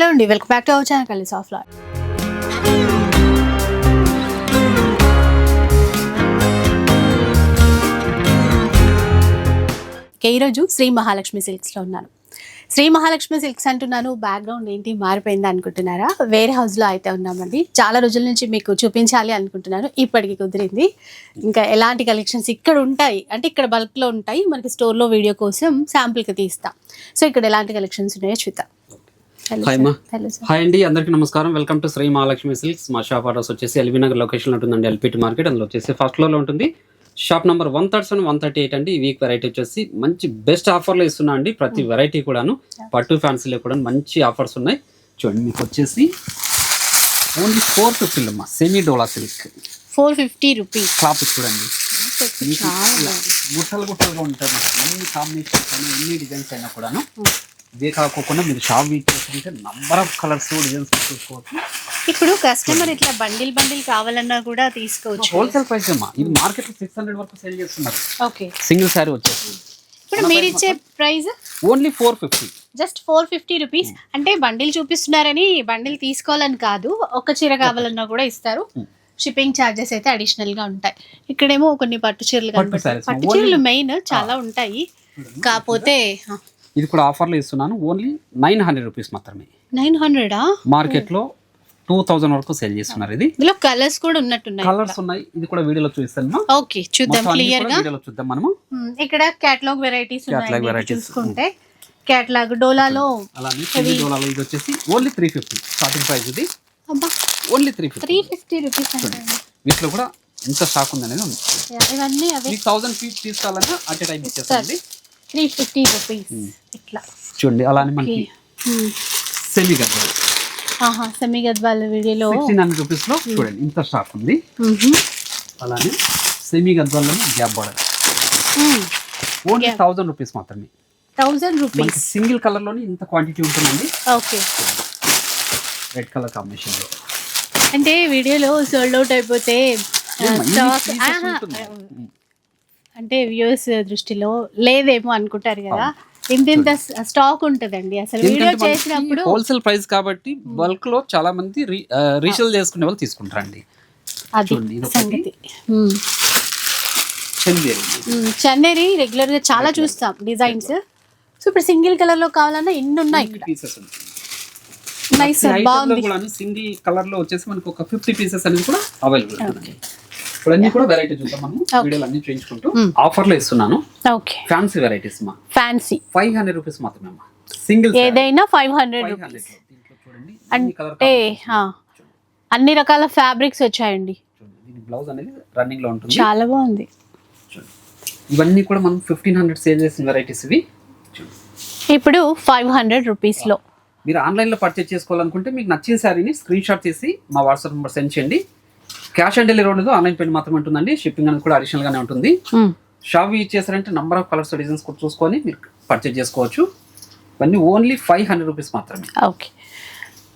Hello అండి welcome back to our channel కలిసి ఆఫ్ లాట్ ఈరోజు శ్రీ మహాలక్ష్మి సిల్క్స్లో ఉన్నాను. శ్రీ మహాలక్ష్మి సిల్క్స్ అంటున్నాను బ్యాక్గ్రౌండ్ ఏంటి మారిపోయింది అనుకుంటున్నారా? వేరే హౌస్లో అయితే ఉన్నామండి. చాలా రోజుల నుంచి మీకు చూపించాలి అనుకుంటున్నాను ఇప్పటికి కుదిరింది. ఇంకా ఎలాంటి కలెక్షన్స్ ఇక్కడ ఉంటాయి అంటే ఇక్కడ బల్క్లో ఉంటాయి మనకి స్టోర్లో వీడియో కోసం శాంపుల్కి తీస్తాం. సో ఇక్కడ ఎలాంటి కలెక్షన్స్ ఉన్నాయో చూద్దాం. హాయ్ అండి అందరికీ నమస్కారం. Welcome to Shri Mahalakshmi silks మా షాప్ అడ్రస్ వచ్చేసి ఎల్బీ నగర్ లొకేషన్ ఉంటుందండి ఎల్పిటి మార్కెట్ అందులో వచ్చేసి ఫస్ట్ ఫ్లోర్లో ఉంటుంది. Shop number one thirty seven one thirty eight అండి. ఈ వీక్ వెరైటీ వచ్చేసి మంచి బెస్ట్ ఆఫర్లో ఇస్తున్నా అండి ప్రతి వెరైటీ కూడాను. పట్టు ఫ్యాన్సీలో కూడా మంచి ఆఫర్స్ ఉన్నాయి. చూడండి మీకు వచ్చేసి ఓన్లీ ఫోర్ ఫిఫ్టీలో అమ్మా semi dola silk four fifty rupees cloth చూడండి. గుట్టలు గుట్టలుగా ఉంటాయి ఎన్ని కాంబినేషన్స్ అయినా ఎన్ని డిజైన్స్ అయినా కూడాను. ఇదే కాకుండా మీరు షాప్ వీక్ చేసుకుంటే నంబర్ ఆఫ్ కలర్స్ డిజైన్స్ చూసుకోవచ్చు. ఇప్పుడు కస్టమర్ ఇట్లా బండిల్ బండిల్ కావాలన్నా కూడా తీసుకోవచ్చు. హోల్సేల్ ప్రైస్ అమ్మా ఇది మార్కెట్లో సిక్స్ హండ్రెడ్ వరకు సేల్ చేస్తున్నారు. ఓకే సింగిల్ శారీ వచ్చేసి ఇప్పుడు మీరు ఇచ్చే price only four fifty just four fifty rupees అంటే బండిల్ చూపిస్తున్నారని బండిల్ తీసుకోవాలని కాదు. ఒక చీర కావాలన్నా కూడా ఇస్తారు. షిప్పింగ్ ఛార్జెస్ అయితే అడిషనల్గా ఉంటాయి. ఇక్కడేమో కొన్ని పట్టు చీరలు పట్టు చీరలు మెయిన్ చాలా ఉంటాయి. కాకపోతే ఇది కూడా ఆఫర్లో ఇస్తున్నాను. ఓన్లీ నైన్ హండ్రెడ్ రూపీస్ మాత్రమే. నైన్ హండ్రెడా? మార్కెట్లో టూ థౌజండ్ వరకు సేల్ చేస్తున్నారు ఇది. ఇందులో కలర్స్ కూడా ఉన్నట్టున్నాయి కలర్స్ ఉన్నాయి. ఇది కూడా వీడియోలో చూపిస్తాను ఓకే చూద్దాం క్లియర్గా వీడియోలో చూద్దాం మనము. ఇక్కడ క్యాటలాగ్ వెరైటీస్ ఉన్నాయి varieties. చూసుకుంటే. క్యాటలాగ్ డోలాలో అలానే డోలాలో ఇది వచ్చేసి only three fifty starting price ఇది. Only three fifty three fifty rupees వీటిలో కూడా ఎంత స్టాక్ ఉంది. అనేది ఉంది ఇవన్నీ థౌసండ్ పీస్ తీసుకోవాలన్నా అట్ టైం ఇచ్చేస్తుంది త్రీ ఫిఫ్టీ రూపీస్. ఇట్లా. చూడండి అలానే మనకి సెమీ ఆహా సెమీ గద్వాల వీడియోలో. సిక్స్టీన్ హండ్రెడ్ రూపీస్లో చూడండి ఇంత స్టాక్ ఉంది. అలానే semi గద్వాలలో gap border only thousand rupees మాత్రమే. థౌజండ్ రూపీస్ సింగిల్ కలర్లోని ఇంత క్వాంటిటీ ఉంటుందండి. ఓకే. రెడ్ కలర్ కాంబినేషన్లో. అంటే వీడియోలో సోల్డ్ అవుట్ అయిపోతే. అంటే వ్యూస్ దృష్టిలో లేదేమో అనుకుంటారు కదా. ఇంత ఇంత స్టాక్ ఉంటదండి. అసలు వీడియో చేసినప్పుడు హోల్సేల్ ప్రైస్ కాబట్టి బల్క్లో చాలా మంది రీసేల్ చేసుకునే వాళ్ళు తీసుకుంటారండి. అది. సంగతి. చందేరి. రెగ్యులర్గా చాలా చూస్తాం డిజైన్స్. సో ఇప్పుడు సింగిల్ కలర్లో కావాలన్నా ఇన్ని ఉన్నాయి నైస్ బాగుంది. సింగిల్ కలర్లో వచ్చేసి మనకు ఒక ఫిఫ్టీ పీసెస్ అనేది కూడా అవైలబుల్ ఉంటుంది ఇప్పుడు అన్ని కూడా వెరైటీ చూద్దాం మనం. వీడియోలు అన్ని చేయించుకుంటూ ఆఫర్లో ఇస్తున్నాను. ఓకే ఫ్యాన్సీ వెరైటీస్ మా. ఫ్యాన్సీ ఫైవ్ హండ్రెడ్ రూపీస్ మాత్రమే అమ్మా సింగిల్ ఏదైనా ఫైవ్ హండ్రెడ్ రూపీస్ అంటే అన్ని రకాల ఫ్యాబ్రిక్స్ వచ్చాయండి. బ్లౌజ్ అనేది రన్నింగ్లో ఉంటుంది. చాలా బాగుంది. ఇవన్నీ కూడా మనం ఫిఫ్టీన్ హండ్రెడ్ సేల్ చేసిన వెరైటీస్ ఇవి. ఇప్పుడు ఫైవ్ హండ్రెడ్ రూపీస్లో. మీరు ఆన్లైన్లో పర్చేస్ చేసుకోవాలనుకుంటే మీకు నచ్చిన శారీని స్క్రీన్ షాట్ తీసి మా వాట్సాప్ నెంబర్ సెండ్ చేయండి. క్యాష్ ఆన్ డెలివరీ ఉండదు ఆన్లైన్ పేమెంట్ మాత్రమే ఉంటుందండి. షిప్పింగ్ అనేది కూడా అడిషనల్ గానే ఉంటుంది. షాప్ ఇచ్చేసారంటే నంబర్ ఆఫ్ కలర్స్ డిజైన్స్ కూడా చూసుకొని మీరు పర్చేస్ చేసుకోవచ్చు. ఇవన్నీ ఓన్లీ ఫైవ్ హండ్రెడ్ రూపీస్ మాత్రమే. Okay.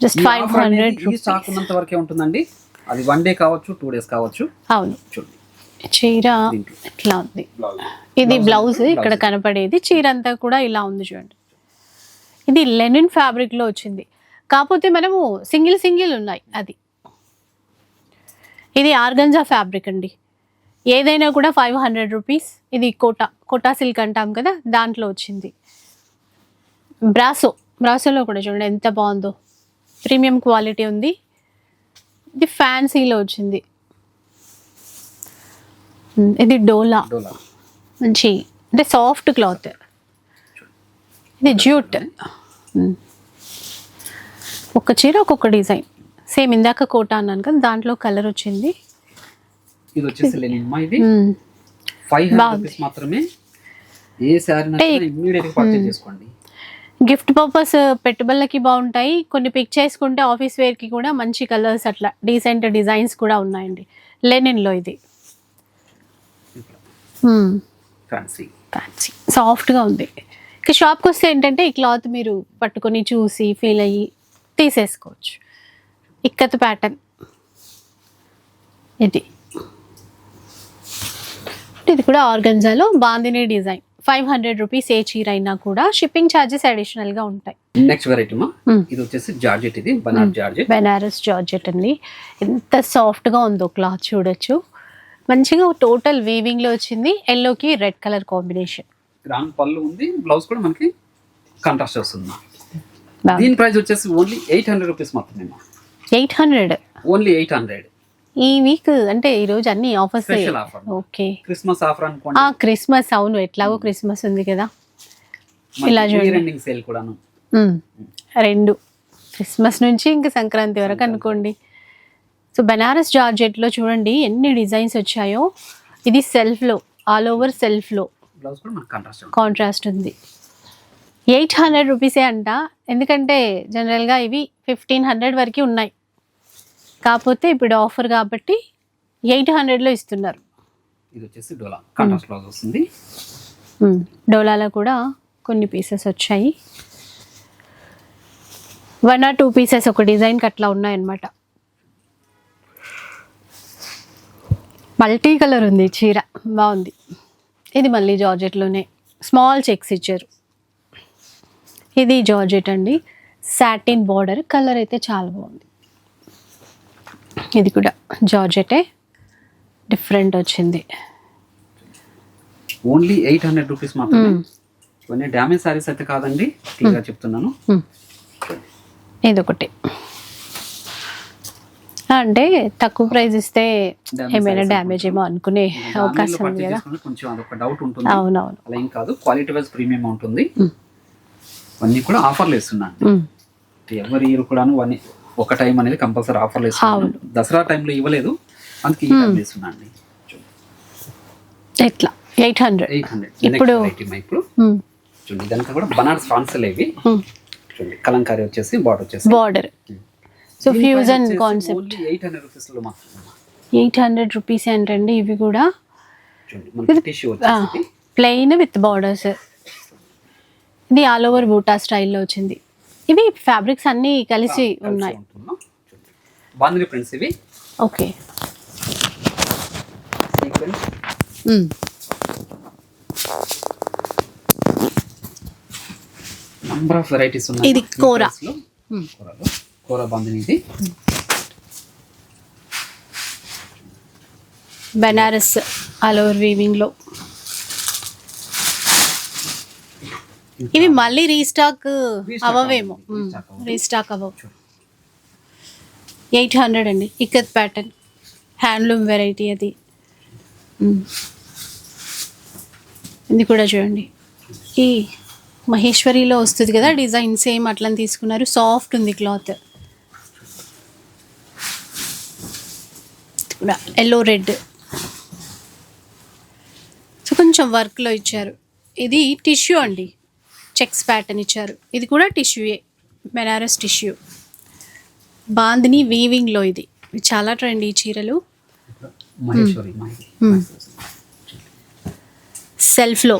Just five hundred stock ఉన్నంత వరకే ఉంటుందండి. అది వన్ డే కావచ్చు టూ డేస్ కావచ్చు. అవును. చూడండి. చీర ఇట్లా ఉంది. ఇది బ్లౌజ్ ఇక్కడ కనపడేది. చీర అంతా కూడా ఇలా ఉంది చూడండి. ఇది లెనిన్ ఫ్యాబ్రిక్లో వచ్చింది. కాకపోతే మనము సింగిల్ సింగిల్ ఉన్నాయి. అది. ఇది ఆర్గంజా ఫ్యాబ్రిక్ అండి. ఏదైనా కూడా ఫైవ్ హండ్రెడ్ రూపీస్. ఇది కోటా కోటా సిల్క్ అంటాం కదా దాంట్లో వచ్చింది. బ్రాసో బ్రాసోలో కూడా చూడండి ఎంత బాగుందో. ప్రీమియం క్వాలిటీ ఉంది. ఇది ఫ్యాన్సీలో వచ్చింది. ఇది డోలా. మంచి అంటే సాఫ్ట్ క్లాత్. ఇది జ్యూట్. ఒక్క చీర ఒక్కొక్క డిజైన్. సేమ్ ఇందాక కోట అన్నాను కదా దాంట్లో కలర్ వచ్చింది. ఇది వచ్చేసి లెనిన్ ఇది. ఫైవ్ హండ్రెడ్ మాత్రమే. ఏ ఇమ్మీడియట్గా పర్చేస్ చేసుకోండి. గిఫ్ట్ పర్పస్ పెట్టుబడులకి బాగుంటాయి. కొన్ని పిక్ చేసుకుంటే ఆఫీస్ వేర్కి కూడా మంచి కలర్స్ అట్లా డీసెంట్ డిజైన్స్ కూడా ఉన్నాయండి. లెనిన్లో ఇది. ఫ్యాన్సీ ఫ్యాన్సీ సాఫ్ట్గా ఉంది. ఇక షాప్కి వస్తే ఏంటంటే ఈ క్లాత్ మీరు పట్టుకొని చూసి ఫీల్ అయ్యి తీసేసుకోవచ్చు. ఇక్కత్ ప్యాటర్న్ ఇది. ఇది కూడా ఆర్గంజాలో bandhani design. Five hundred rupees ఏ చీర అయినా కూడా షిప్పింగ్ ఛార్జెస్ అడిషనల్గా ఉంటాయి. Next variety Hmm. ఇది వచ్చేసి జార్జెట్ ఇది బనార్ జార్జెట్. బెనారస్ జార్జెట్ అండి. ఎంత సాఫ్ట్గా ఉందో క్లాత్ చూడొచ్చు. మంచిగా టోటల్ వీవింగ్లో వచ్చింది ఎల్లోకి రెడ్ కలర్ కాంబినేషన్ రాంగ్ పళ్ళు ఉంది బ్లౌజ్ కూడా మనకి కాంట్రాస్ట్ వస్తుంది. దీని ప్రైస్ వచ్చేసి ఓన్లీ ఎయిట్ హండ్రెడ్ రూపీస్ మాత్రమే eight hundred. Only eight hundred. ఈ వీక్ అంటే ఈ రోజు అన్ని ఆఫర్స్ ఓకే. క్రిస్మస్ ఆఫర్ అనుకోండి. ఆ క్రిస్మస్ అవును. ఎట్లాగో క్రిస్మస్ ఉంది కదా. ఇలా చూడండి. సేల్ కూడాను. రెండు. క్రిస్మస్ నుంచి ఇంకా సంక్రాంతి వరకు అనుకోండి. సో బెనారస్ జార్జెట్లో చూడండి ఎన్ని డిజైన్స్ వచ్చాయో. ఇది సెల్ఫ్లో ఆల్ ఓవర్ సెల్ఫ్లో. కాంట్రాస్ట్ ఉంది. ఎయిట్ హండ్రెడ్ రూపీసే అంట. ఎందుకంటే జనరల్గా ఇవి ఫిఫ్టీన్ హండ్రెడ్ వరకు ఉన్నాయి. కాకపోతే ఇప్పుడు ఆఫర్ కాబట్టి ఎయిట్ హండ్రెడ్లో ఇస్తున్నారు. ఇది వచ్చేసి డోలా. కాంట్రాస్ట్ బ్లౌజ్ వస్తుంది. మ్మ్. డోలాలో కూడా కొన్ని పీసెస్ వచ్చాయి. వన్ ఆర్ టూ పీసెస్ ఒక డిజైన్కి అట్లా ఉన్నాయన్నమాట. మల్టీ కలర్ ఉంది చీర. బాగుంది. ఇది మళ్ళీ జార్జెట్లోనే. స్మాల్ చెక్స్ ఇచ్చారు. ఇది జార్జెట్ అండి. సాటిన్ బార్డర్ కలర్ అయితే చాలా బాగుంది. ఇది కూడా జార్జెటే. డిఫరెంట్ వచ్చింది. ఓన్లీ ఎయిట్ హండ్రెడ్ రూపీస్ మాత్రమే. ఇవన్నీ డ్యామేజ్ సారీస్ అయితే కాదండి. క్లియర్గా చెప్తున్నాను. ఇదొకటి. అంటే తక్కువ ప్రైస్ ఇస్తే ఏమైనా డ్యామేజ్ ఏమో అనుకునే అవకాశం అవునవును. అలా ఏం కాదు. క్వాలిటీ వైజ్ ప్రీమియం ఉంటుంది. అన్నీ కూడా ఆఫర్లు ఇస్తున్నాను మ్మ్. ఎవరి ఇయర్ కూడాను అన్ని ఒక టైం అనేది కంపల్సరీ ఆఫర్లు ఇస్తున్నాను అవును. దసరా టైంలో ఇవ్వలేదు. అందుకే ఈ టైంలో ఇస్తున్నాను ఎట్లా? Eight hundred. Eight hundred. ఇప్పుడు- ఇప్పుడు. చూడండి దానికి కూడా బనారస్ ఫాన్సల్ ఇవి చూడండి కలంకారీ వచ్చేసి బార్డర్ వచ్చేసి. Border so fusion concept eight hundred రూపీస్లో మాత్రమే ఎయిట్ హండ్రెడ్ రూపీస్ ఏంటండి ఇవి కూడా. చూడండి మనకి టిష్యూ వచ్చేసి ప్లెయిన్ విత్ బార్డర్స్ ఇది ఆల్ ఓవర్ బూటా స్టైల్లో వచ్చింది. ఇవి ఫ్యాబ్రిక్స్ అన్నీ కలిసి ఉన్నాయి. ప్రింట్స్ ఇవి. ఓకే. నంబర్ ఆఫ్ వెరైటీస్ ఉన్నాయి. ఇది కోరా. కోరా ఇది. బెనారస్ ఆల్ ఓవర్ వీవింగ్లో ఇవి మళ్ళీ రీస్టాక్ అవ్వవేమో అవ్వవు. రీస్టాక్ అవ్వవు ఎయిట్ హండ్రెడ్ అండి. ఇక్కత్ ప్యాటర్న్ హ్యాండ్లూమ్ వెరైటీ అది. మ్మ్. ఇది కూడా చూడండి. ఈ మహేశ్వరిలో వస్తుంది కదా డిజైన్ సేమ్ అట్లా తీసుకున్నారు. సాఫ్ట్ ఉంది క్లాత్. ఎల్లో రెడ్ సో కొంచెం వర్క్లో ఇచ్చారు. ఇది టిష్యూ అండి. చెక్స్ ప్యాటర్న్ ఇచ్చారు. ఇది కూడా టిష్యూయే బెనారస్ టిష్యూ. బాందిని వీవింగ్లో ఇది. చాలా ట్రెండ్ ఈ చీరలు. సెల్ఫ్లో.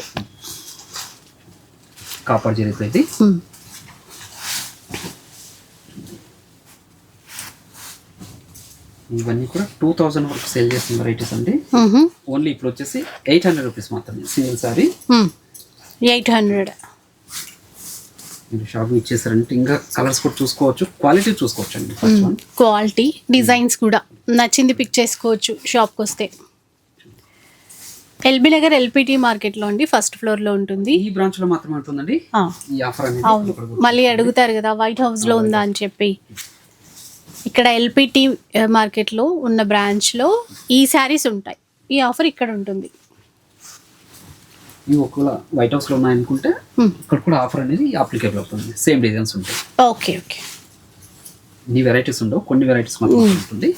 కాపర్ జరీతో ఇది ఇవన్నీ కూడా టూ థౌజండ్ వరకు సేల్ చేసిన వెరైటీస్ అండి. ఓన్లీ ఇప్పుడు వచ్చేసి ఎయిట్ హండ్రెడ్ రూపీస్ మాత్రమే సింగిల్ సారీ. Eight hundred. మీరు షాప్ ఇచ్చేసారంటే ఇంకా కలర్స్ కూడా చూసుకోవచ్చు క్వాలిటీ చూసుకోవచ్చు అండి ఫస్ట్ వన్ క్వాలిటీ డిజైన్స్ కూడా నచ్చింది పిక్ చేసుకోవచ్చు షాప్కి వస్తే. ఎల్బీ నగర్ ఎల్పిటి మార్కెట్లో అండి ఫస్ట్ ఫ్లోర్లో ఉంటుంది. ఈ బ్రాంచ్లో మాత్రమే ఉంటుందండి ఆ, ఈ ఆఫర్ అనేది అవును. ఇక్కడ మళ్ళీ అడుగుతారు కదా వైట్ హౌస్లో ఉందా? అని చెప్పి. ఇక్కడ ఎల్పిటి మార్కెట్లో ఉన్న బ్రాంచ్లో ఈ శారీస్ ఉంటాయి. ఈ ఆఫర్ ఇక్కడ ఉంటుంది. ఇవి ఒకవేళ వైట్ హౌస్లో ఉన్నాయనుకుంటే Hmm. ఇక్కడ కూడా ఆఫర్ అనేది అప్లికేబుల్ అవుతుంది. సేమ్ డిజైన్స్ ఉంటాయి. ఓకే ఓకే ఇన్ని వెరైటీస్ ఉండవు. కొన్ని వెరైటీస్ మాత్రం ఉంటుంది.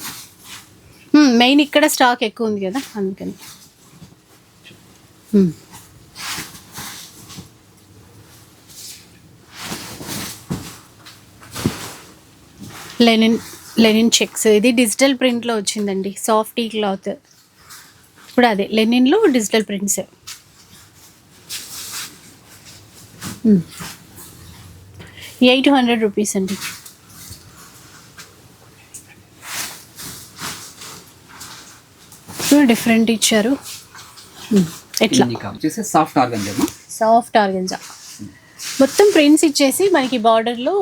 మెయిన్ ఇక్కడ స్టాక్ ఎక్కువ ఉంది కదా అందుకని. Hmm. లెనిన్ లెనిన్ చెక్స్ ఇది డిజిటల్ ప్రింట్లో వచ్చిందండి. సాఫ్ట్ ఈ క్లాత్ ఇప్పుడు అదే లెనిన్లో digital prints eight hundred rupees అండి. డిఫరెంట్ ఇచ్చారు. ఎట్లా? సాఫ్ట్ ఆర్గన్ ఏమో? సాఫ్ట్ ఆర్గంజా మొత్తం ప్రింట్స్ ఇచ్చేసి మనకి బార్డర్లో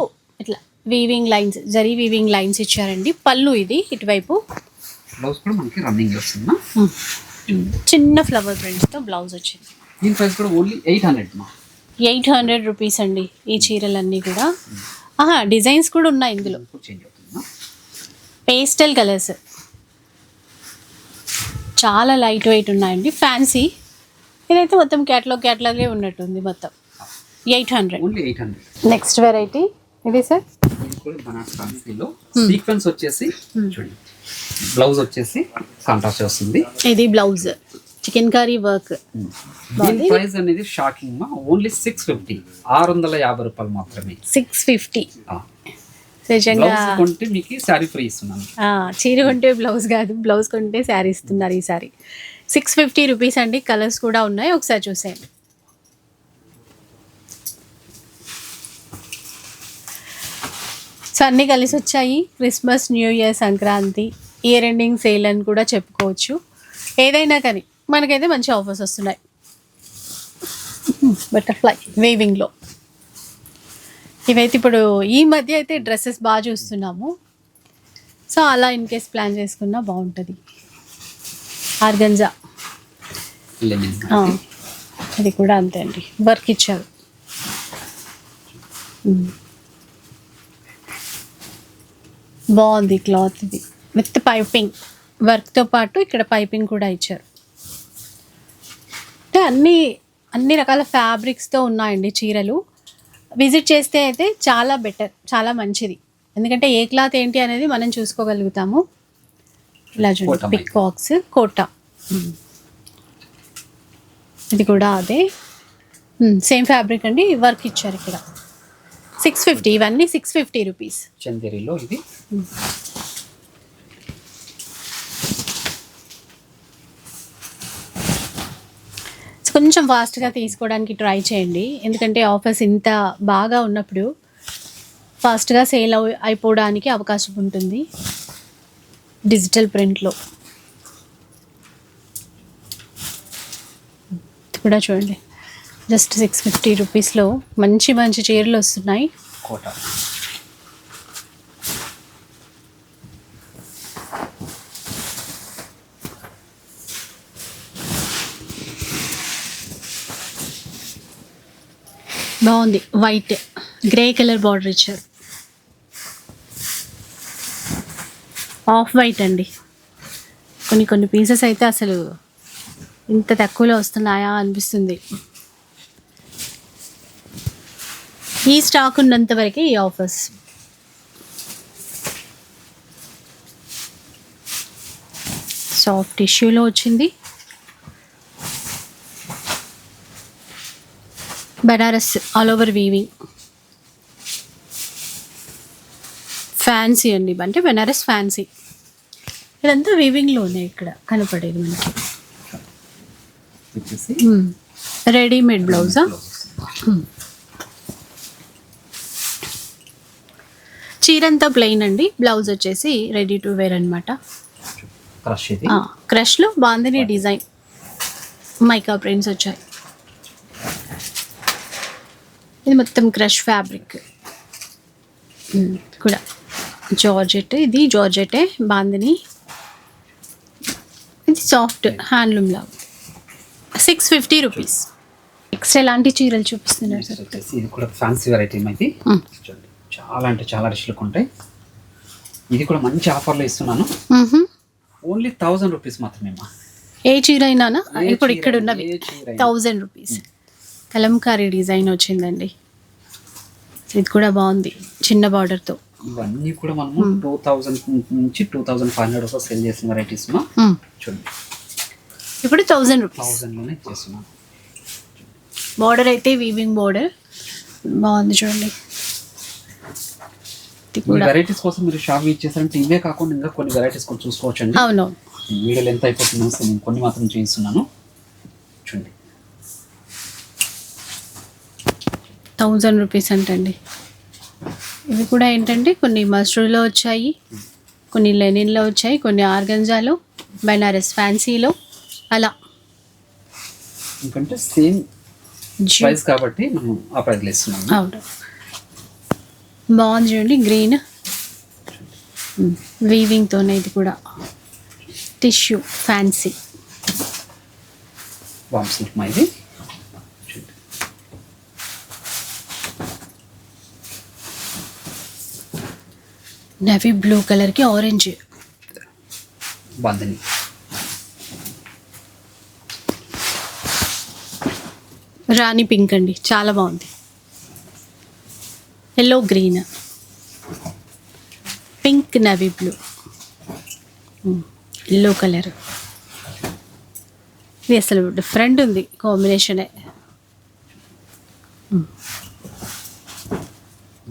ఇట్లా weaving lines zari weaving lines ఇచ్చారండి. పళ్ళు ఇది ఇటువైపు. బ్లౌజ్ కూడా మనకి రన్నింగ్ వస్తుందా చిన్న ఫ్లవర్ ప్రింట్స్తో బ్లౌజ్ వచ్చింది. దీని ప్రైస్ కూడా ఓన్లీ ఎయిట్ హండ్రెడ్ మా. ఎయిట్ హండ్రెడ్ రూపీస్ అండి ఈ చీరలన్నీ కూడా. ఆహా డిజైన్స్ కూడా ఉన్నాయి ఇందులో. పేస్టల్ కలర్స్ చాలా లైట్ వెయిట్ ఉన్నాయండి. ఫ్యాన్సీ ఇదైతే మొత్తం క్యాట్లాగ్ క్యాట్లాగే ఉన్నట్టుంది మొత్తం. Eight hundred. Eight hundred. Next variety ఇది సార్? సీక్వెన్స్ వచ్చేసి చూడండి. బ్లౌజ్ వచ్చేసి కాంట్రాస్ట్ వస్తుంది. ఇది బ్లౌజ్ చికెన్ కర్రీ వర్క్. దీని ప్రైస్ అనేది షాకింగ్ మా. ఓన్లీ సిక్స్ ఫిఫ్టీ ఆరు వందల యాభై రూపాయలు మాత్రమే. సిక్స్ ఫిఫ్టీ కొంటే మీకు శారీ ఫ్రీ ఇస్తున్నాను. చీర కొంటే బ్లౌజ్ కాదు. బ్లౌజ్ కొంటే శారీ ఇస్తున్నారు ఈసారి సిక్స్ ఫిఫ్టీ రూపీస్ అండి. కలర్స్ కూడా ఉన్నాయి. ఒకసారి చూసేయండి. సో అన్నీ కలిసి వచ్చాయి. Christmas new year Sankranti. Year ending sale అని కూడా చెప్పుకోవచ్చు. ఏదైనా కానీ. మనకైతే మంచి ఆఫర్స్ వస్తున్నాయి. బటర్ఫ్లై వేవింగ్లో ఇవైతే ఇప్పుడు ఈ మధ్య అయితే డ్రెస్సెస్ బాగా చూస్తున్నాము. సో అలా ఇన్ కేస్ ప్లాన్ చేసుకున్నా బాగుంటుంది. ఆర్గంజా. ఇది కూడా అంతే అండి. వర్క్ ఇచ్చారు. బాగుంది క్లాత్ ఇది విత్ పైపింగ్. వర్క్తో పాటు ఇక్కడ పైపింగ్ కూడా ఇచ్చారు. అన్ని అన్ని రకాల ఫ్యాబ్రిక్స్తో ఉన్నాయండి చీరలు. విజిట్ చేస్తే అయితే చాలా బెటర్ చాలా మంచిది. ఎందుకంటే ఏ క్లాత్ ఏంటి అనేది మనం చూసుకోగలుగుతాము. ఇలా చూడండి పిక్ బాక్స్ కోట. ఇది కూడా అదే. సేమ్ ఫ్యాబ్రిక్ అండి వర్క్ ఇచ్చారు ఇక్కడ. సిక్స్ ఫిఫ్టీ ఇవన్నీ సిక్స్ ఫిఫ్టీ రూపీస్ చందేరిలో ఇది సో కొంచెం ఫాస్ట్గా తీసుకోవడానికి ట్రై చేయండి. ఎందుకంటే ఆఫర్స్ ఇంత బాగా ఉన్నప్పుడు ఫాస్ట్గా సేల్ అయి అయిపోవడానికి అవకాశం ఉంటుంది. డిజిటల్ ప్రింట్లో కూడా చూడండి. జస్ట్ సిక్స్ ఫిఫ్టీ రూపీస్లో మంచి మంచి చీరలు వస్తున్నాయి. కోట. బాగుంది. వైట్ గ్రే కలర్ బార్డర్ ఇచ్చారు. ఆఫ్ వైట్ అండి. కొన్ని కొన్ని పీసెస్ అయితే అసలు ఇంత తక్కువలో వస్తున్నాయా అనిపిస్తుంది. ఈ స్టాక్ ఉన్నంత వరకు ఈ ఆఫర్స్ సాఫ్ట్ టిష్యూలో వచ్చింది. Banaras all over weaving fancy అండి. అంటే బనారస్ ఫ్యాన్సీ ఇదంతా వీవింగ్లో ఉన్నాయి ఇక్కడ. కనపడేది మనకి. రెడీమేడ్ బ్లౌజా. చీరంతా ప్లెయిన్ అండి. బ్లౌజ్ వచ్చేసి రెడీ టు వేర్ అనమాట క్రష్లో బాందిని డిజైన్ మైకా ప్రింట్స్ వచ్చాయి. ఇది మొత్తం క్రష్ ఫ్యాబ్రిక్. కూడా. జార్జెట్ ఇది జార్జెటే బాందిని. ఇది సాఫ్ట్ హ్యాండ్లూమ్ లాగా. సిక్స్ ఫిఫ్టీ రూపీస్ నెక్స్ట్ ఎలాంటి చీరలు చూపిస్తున్నారు సార్? ఇది కూడా ఫ్యాన్సీ వెరైటీ ఇది. చాలా అంటే చాలా రిష్లకు ఉంటాయి. ఇది కూడా మంచి ఆఫర్లో ఇస్తున్నాను. ఓన్లీ థౌజండ్ రూపీస్ మాత్రమే ఏ చీర అయినానా? ఏ ఇప్పుడు ఇక్కడ అయినా, ఉన్నవి అయినా. థౌజండ్ రూపీస్ కలంకారీ డిజైన్ వచ్చిందండి. ఇది కూడా బాగుంది చిన్న బార్డర్తో ఇవన్నీ కూడా మనము టూ థౌజండ్ నుంచి టూ థౌజండ్ ఫైవ్ హండ్రెడ్ వరకు సెల్ చేసిన వెరైటీస్ చూడండి. ఇప్పుడు థౌజండ్ రూపీస్ థౌజండ్లోనే చేస్తున్నాను బార్డర్ అయితే వీవింగ్ బార్డర్ బాగుంది చూడండి. వెరైటీస్ కోసం మీరు షాప్ ఇచ్చేసారంటే ఇవే కాకుండా ఇంకా కొన్ని వెరైటీస్ కూడా చూసుకోవచ్చండి. అవును. వీడియోలు ఎంత అయిపోతుందో నేను కొన్ని మాత్రం చేయిస్తున్నాను చూడండి థౌజండ్ రూపీస్ అంటండి. ఇవి కూడా ఏంటంటే కొన్ని మస్టర్డ్లో వచ్చాయి కొన్ని లెనిన్లో వచ్చాయి కొన్ని ఆర్గంజాలో బెనారస్ ఫ్యాన్సీలో అలా. ఎందుకంటే సేమ్ ప్రైస్ కాబట్టి మనం ఆ ప్రైస్లో ఇస్తున్నాము. అవును. బాగుంది చూడండి గ్రీన్. వీవింగ్తోనే ఇది కూడా. టిష్యూ ఫ్యాన్సీ ఇది నవీ బ్లూ కలర్కి ఆరెంజ్ బాందని రాణి పింక్ అండి. చాలా బాగుంది. Yellow green pink navy blue yellow colour ఇది అసలు డిఫరెంట్ ఉంది కాంబినేషనే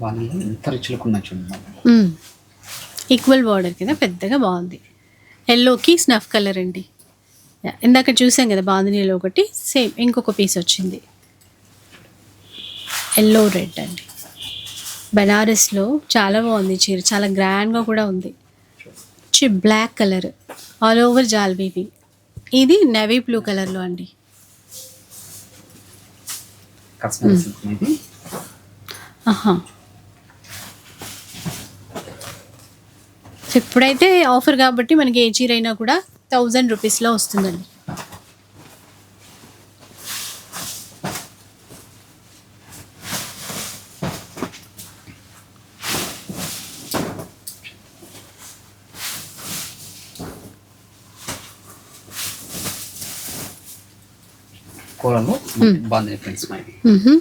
బాందని ఎంత రిచ్లకు ఉన్నాయి చూడండి. మనం. ఈక్వల్ బార్డర్ కింద పెద్దగా బాగుంది. ఎల్లోకి స్నఫ్ కలర్ అండి. ఇందాక చూసాం కదా బాందినీలో ఒకటి సేమ్ ఇంకొక పీస్ వచ్చింది. ఎల్లో రెడ్ అండి. బెనారస్లో చాలా బాగుంది చీర చాలా గ్రాండ్గా కూడా ఉంది. చి బ్లాక్ కలర్ ఆల్ ఓవర్ జాల్ ఇది నెవీ బ్లూ కలర్లో అండి. ఆహా సో ఇప్పుడైతే ఆఫర్ కాబట్టి మనకి ఏ చీర అయినా కూడా థౌజండ్ రూపీస్లో వస్తుందండి. కూరలో ఫ్రెండ్స్ ఇది మ్హూ.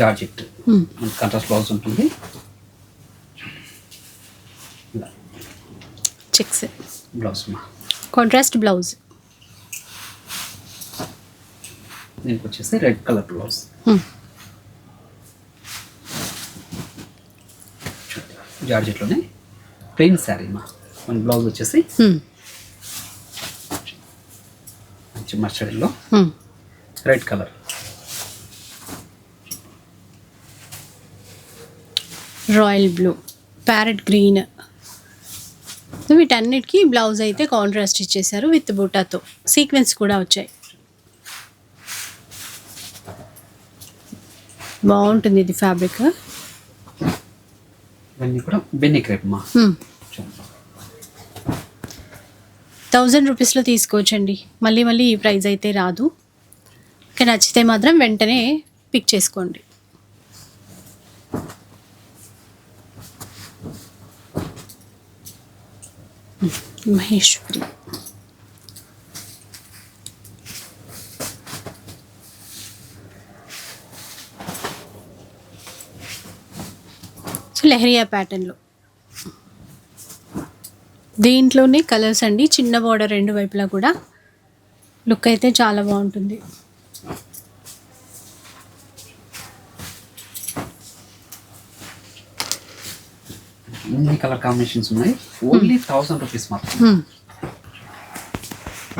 జార్జెట్. కంట్రాస్ట్ బ్లౌజ్ ఉంటుంది. చెక్స్ బ్లౌజ్ మా. కాంట్రాస్ట్ బ్లౌజ్ దీనికి వచ్చేసి రెడ్ కలర్ బ్లౌజ్. జార్జెట్లోనే ప్లెయిన్ శారీ మా. మన బ్లౌజ్ వచ్చేసి మ్. మంచి మస్టర్డ్లో. Red colour royal blue parrot green. వీటన్నిటికీ బ్లౌజ్ అయితే కాంట్రాస్ట్ ఇచ్చేసారు విత్ బూటాతో. సీక్వెన్స్ కూడా వచ్చాయి. బాగుంటుంది ఇది ఫ్యాబ్రిక్. థౌజండ్ రూపీస్లో తీసుకోవచ్చండి. మళ్ళీ మళ్ళీ ఈ ప్రైస్ అయితే రాదు. ఇంకా నచ్చితే మాత్రం వెంటనే పిక్ చేసుకోండి. మహేశ్వరి. సో లెహరియా ప్యాటర్న్లో దీంట్లోనే కలర్స్ అండి చిన్న బార్డర్ రెండు వైపులా కూడా. లుక్ అయితే చాలా బాగుంటుంది. ఇన్ని కలర్ కాంబినేషన్స్ ఉన్నాయి. ఓన్లీ థౌసండ్ రూపీస్ మాత్రం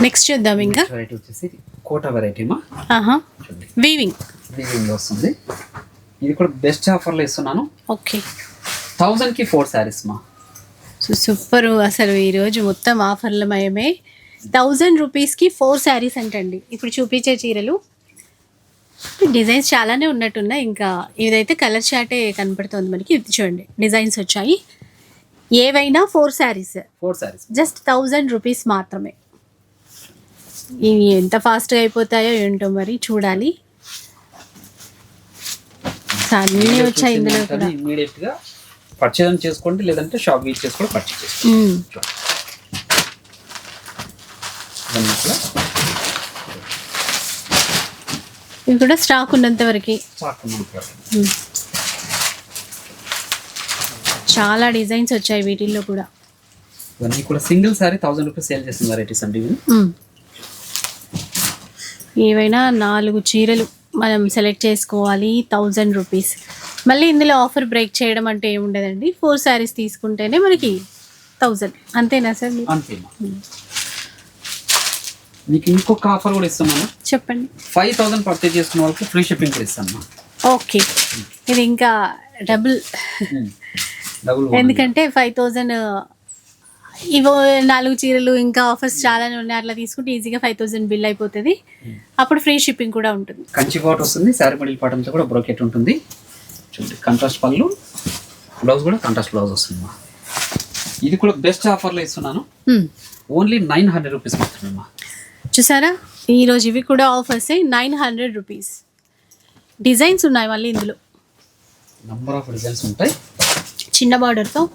నెక్స్ట్ చూద్దాం ఇంకా. వెరైటీ వచ్చేసి కోటా వెరైటీ మా. వీవింగ్ వీవింగ్ వస్తుంది. ఇది కూడా బెస్ట్ ఆఫర్లో ఇస్తున్నాను. ఓకే థౌజండ్కి ఫోర్ శారీస్ మా. సో సూపర్ అసలు ఈరోజు మొత్తం ఆఫర్లమయమే థౌజండ్ రూపీస్కి ఫోర్ శారీస్ అంటండి. ఇప్పుడు చూపించే చీరలు. డిజైన్స్ చాలానే ఉన్నట్టున్నాయి. ఇంకా ఇదైతే కలర్ చాటే కనపడుతుంది మనకి. ఇది చూడండి. డిజైన్స్ వచ్చాయి. ఏవైనా four saris. Four saris. Just thousand rupees మాత్రమే. ఇవి ఎంత ఫాస్ట్గా అయిపోతాయో ఏంటో మరి చూడాలి. అన్నీ వచ్చాయి ఇందులో కూడా. ఇమీడియట్గా పర్చేజ్ చేసుకోండి లేదంటే షాప్ వీచ్ పర్చేజ్ చేసుకోండి మ్మ్. ఇవన్నీ కూడా ఇవి కూడా స్టాక్ ఉన్నంత వరకు. చాలా డిజైన్స్ వచ్చాయి వీటిల్లో కూడా. ఇవన్నీ కూడా single sari thousand rupees sale చేసిన వెరైటీస్ అండి. ఏవైనా నాలుగు చీరలు మనం సెలెక్ట్ చేసుకోవాలి థౌజండ్ రూపీస్. మళ్ళీ ఇందులో ఆఫర్ బ్రేక్ చేయడం అంటే ఏముండదండి? ఫోర్ శారీస్ తీసుకుంటేనే మనకి థౌజండ్ అంతేనా సార్? మీరు? అంతే. మీకు ఇంకొక ఆఫర్ కూడా ఇస్తున్నాను చెప్పండి. ఫైవ్ థౌసండ్ పర్చేజ్ చేసుకున్న వాళ్ళకి ఫ్రీ షిప్పింగ్ కూడా ఇస్తాను ఓకే. ఇది ఇంకా డబుల్ డబుల్ ఎందుకంటే ఫైవ్ థౌజండ్ ఇవో నాలుగు చీరలు ఇంకా ఆఫర్స్ చాలానే ఉన్నాయి. అట్లా తీసుకుంటే ఈజీగా ఫైవ్ థౌసండ్ బిల్ అయిపోతుంది. అప్పుడు ఫ్రీ షిప్పింగ్ కూడా ఉంటుంది. కంచి పాట్ వస్తుంది శారీ మిడిల్ పాటంతో కూడా బ్రోకెట్ ఉంటుంది. చూడండి కంట్రాస్ట్ పళ్ళు బ్లౌజ్ కూడా కంట్రాస్ట్ బ్లౌజ్ వస్తుంది ఇది కూడా బెస్ట్ ఆఫర్లో ఇస్తున్నాను. ఓన్లీ నైన్ హండ్రెడ్ రూపీస్ మాత్రమే చూసారా? ఈరోజు ఇవి కూడా offers nine hundred rupees. Designs ఉన్నాయి మళ్ళీ ఇందులో. నంబర్ ఆఫ్ డిజైన్స్ ఉంటాయి. చిన్న బార్డర్తో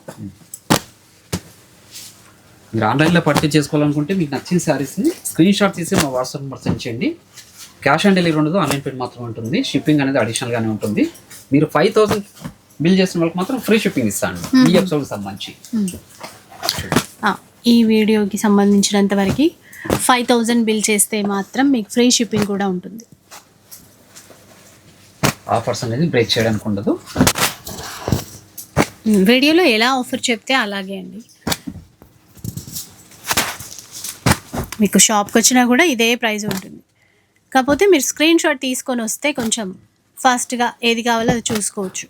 మీరు ఆన్లైన్లో పర్చేజ్ చేసుకోవాలనుకుంటే మీకు నచ్చిన శారీస్ని స్క్రీన్ షాట్ తీసి మా వాట్సాప్ నెంబర్ సెండ్ చేయండి. క్యాష్ ఆన్ డెలివరీ ఉండదు ఆన్లైన్ పేమెంట్ మాత్రం ఉంటుంది. షిప్పింగ్ అనేది అడిషనల్గానే ఉంటుంది. మీరు ఫైవ్ థౌసండ్ బిల్ చేసిన వాళ్ళకి మాత్రం ఫ్రీ షిప్పింగ్ ఇస్తాను. ఈ ఎపిసోడ్కి సంబంధించి. ఆ, ఈ వీడియోకి సంబంధించినంత వరకు ఫైవ్ థౌజండ్ బిల్ చేస్తే మాత్రం మీకు ఫ్రీ షిప్పింగ్ కూడా ఉంటుంది. ఆఫర్స్ అనేది బ్రేక్ చేయడానికి ఉండదు. వీడియోలో ఎలా ఆఫర్ చెప్తే అలాగే అండి. మీకు షాప్కి వచ్చినా కూడా ఇదే ప్రైస్ ఉంటుంది. కాకపోతే మీరు స్క్రీన్ షాట్ తీసుకొని వస్తే కొంచెం ఫాస్ట్గా ఏది కావాలో అది చూసుకోవచ్చు.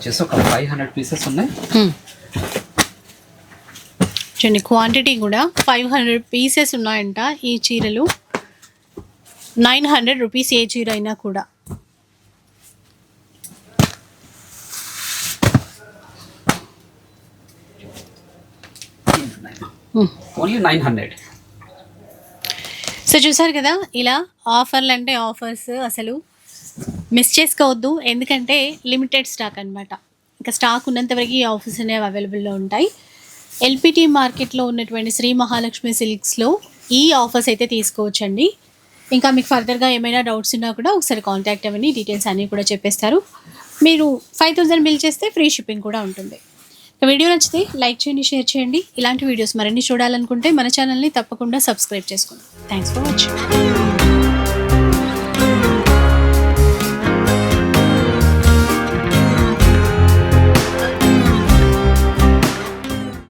వచ్చేసి ఒక ఫైవ్ హండ్రెడ్ పీసెస్ ఉన్నాయి. చూడండి క్వాంటిటీ కూడా ఫైవ్ హండ్రెడ్ పీసెస్ ఉన్నాయంట ఈ చీరలు. నైన్ హండ్రెడ్ రూపీస్ ఏ చీర అయినా కూడా. ఓన్లీ నైన్ హండ్రెడ్ సో చూసారు కదా ఇలా ఆఫర్లు అంటే ఆఫర్స్ అసలు మిస్ చేసుకోవద్దు. ఎందుకంటే లిమిటెడ్ స్టాక్ అనమాట ఇంకా స్టాక్ ఉన్నంతవరకు ఈ ఆఫర్స్ అనేవి అవైలబుల్లో ఉంటాయి. ఎల్పిటి మార్కెట్లో ఉన్నటువంటి శ్రీ మహాలక్ష్మి సిల్క్స్లో ఈ ఆఫర్స్ అయితే తీసుకోవచ్చండి. ఇంకా మీకు ఫర్దర్గా ఏమైనా డౌట్స్ ఉన్నా కూడా ఒకసారి కాంటాక్ట్ అవ్వని డీటెయిల్స్ అన్నీ కూడా చెప్పేస్తారు. మీరు ఫైవ్ థౌజండ్ బిల్ చేస్తే ఫ్రీ షిప్పింగ్ కూడా ఉంటుంది. వీడియో నచ్చితే లైక్ చేయండి షేర్ చేయండి. ఇలాంటి వీడియోస్ మరిన్ని చూడాలనుకుంటే మన ఛానల్ని తప్పకుండా సబ్స్క్రైబ్ చేసుకోండి. Thanks for watching.